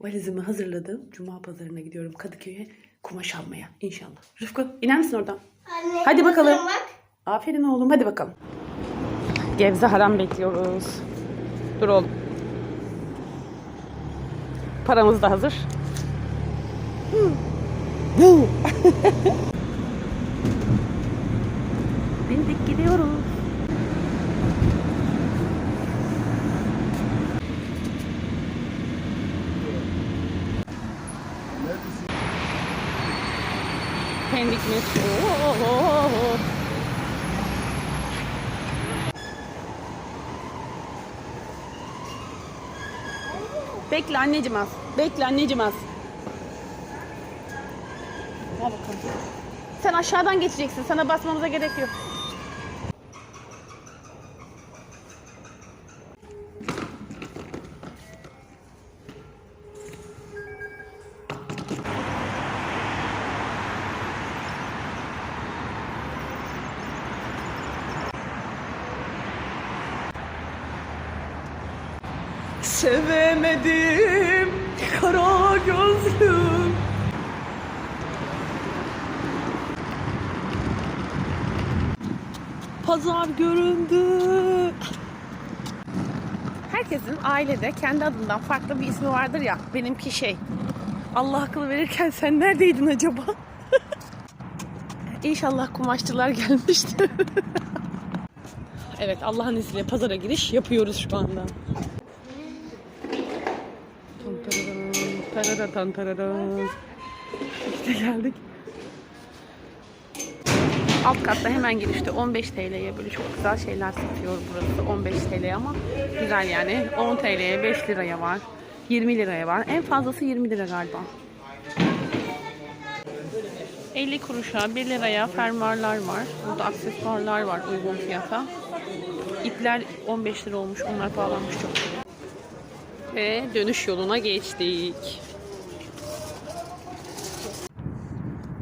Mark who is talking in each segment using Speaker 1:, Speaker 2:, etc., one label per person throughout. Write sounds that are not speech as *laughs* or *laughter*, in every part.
Speaker 1: Valizimi hazırladım. Cuma pazarına gidiyorum Kadıköy'e kumaş almaya inşallah. Rıfkı iner misin oradan?
Speaker 2: Anne,
Speaker 1: Hadi bakalım.
Speaker 2: Bak.
Speaker 1: Aferin oğlum hadi bakalım. Gebze haram bekliyoruz. Dur oğlum. Paramız da hazır. *laughs* Bindik gidiyoruz. Pendik metro. Bekle anneciğim az. Bekle anneciğim az. Gel bakalım. Sen aşağıdan geçeceksin. Sana basmamıza gerek yok. Sevemedim kara gözlüm. Pazar göründü. Herkesin ailede kendi adından farklı bir ismi vardır ya. Benimki şey. Allah akıl verirken sen neredeydin acaba? *laughs* İnşallah kumaşçılar gelmiştir. *laughs* evet Allah'ın izniyle pazara giriş yapıyoruz şu anda. Tarara tan tarara. İşte geldik. Alt katta hemen girişte 15 TL'ye böyle çok güzel şeyler satıyor burası 15 TL ama güzel yani. 10 TL'ye 5 liraya var 20 liraya var. En fazlası 20 lira galiba. 50 kuruşa 1 liraya fermuarlar var. Burada aksesuarlar var uygun fiyata. İpler 15 lira olmuş onlar pahalanmış çok ve dönüş yoluna geçtik.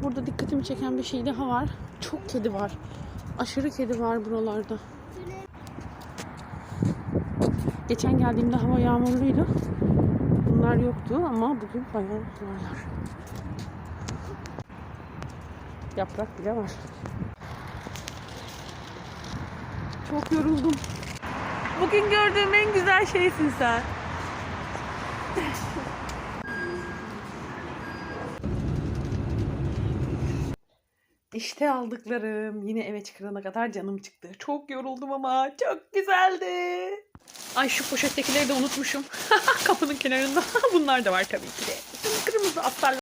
Speaker 1: Burada dikkatimi çeken bir şey daha var. Çok kedi var. Aşırı kedi var buralarda. Geçen geldiğimde hava yağmurluydu. Bunlar yoktu ama bugün bayağı varlar. Yaprak bile var. Çok yoruldum. Bugün gördüğüm en güzel şeysin sen. İşte aldıklarım. Yine eve çıkana kadar canım çıktı. Çok yoruldum ama çok güzeldi. Ay şu poşettekileri de unutmuşum. *laughs* Kapının kenarında. *laughs* Bunlar da var tabii ki de. Kırmızı astarlar.